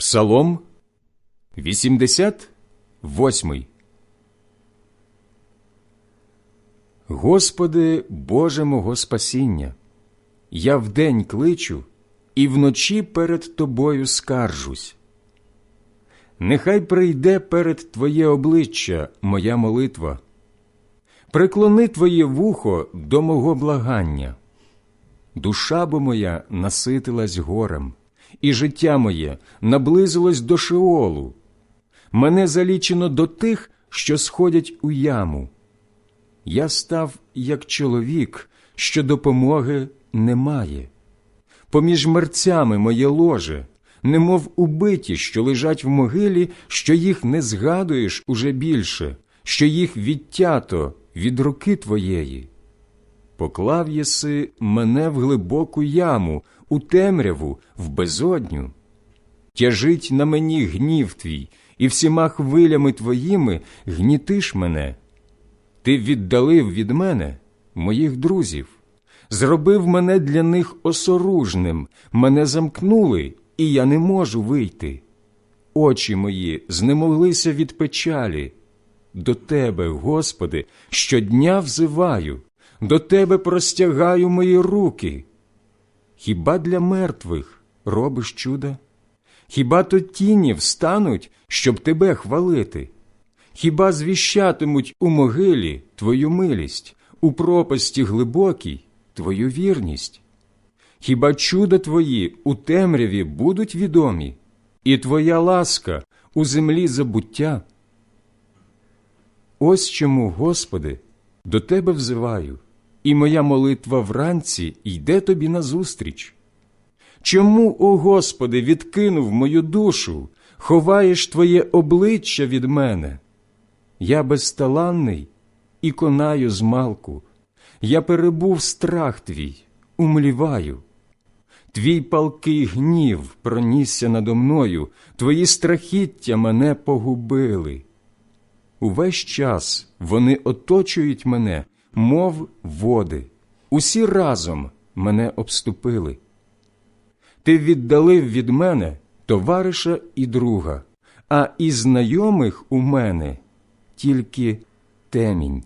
Псалом 88 Господи, Боже мого спасіння, я вдень кличу і вночі перед Тобою скаржусь. Нехай прийде перед Твоє обличчя моя молитва, приклони Твоє вухо до мого благання. Душа бо моя наситилась горем, і життя моє наблизилось до Шеолу. Мене залічено до тих, що сходять у яму. Я став як чоловік, що допомоги немає. Поміж мерцями моє ложе, немов убиті, що лежать в могилі, що їх не згадуєш уже більше, що їх відтято від руки твоєї. Поклав єси мене в глибоку яму, у темряву, в безодню. Тяжить на мені гнів твій, і всіма хвилями твоїми гнітиш мене. Ти віддалив від мене моїх друзів, зробив мене для них осоружним, мене замкнули, і я не можу вийти. Очі мої знемоглися від печалі. До Тебе, Господи, щодня взиваю, до Тебе простягаю мої руки. Хіба для мертвих робиш чуда? Хіба то тіні встануть, щоб Тебе хвалити? Хіба звіщатимуть у могилі Твою милість, у пропасті глибокій Твою вірність? Хіба чуда Твої у темряві будуть відомі, і Твоя ласка у землі забуття? Ось чому, Господи, до Тебе взиваю, і моя молитва вранці йде Тобі назустріч. Чому, о Господи, відкинув мою душу, ховаєш Твоє обличчя від мене? Я безталанний і конаю змалку, я перебув страх твій, умліваю. Твій палкий гнів пронісся надо мною, твої страхіття мене погубили. Увесь час вони оточують мене, мов води, усі разом мене обступили. Ти віддалив від мене товариша і друга, а із знайомих у мене тільки темінь.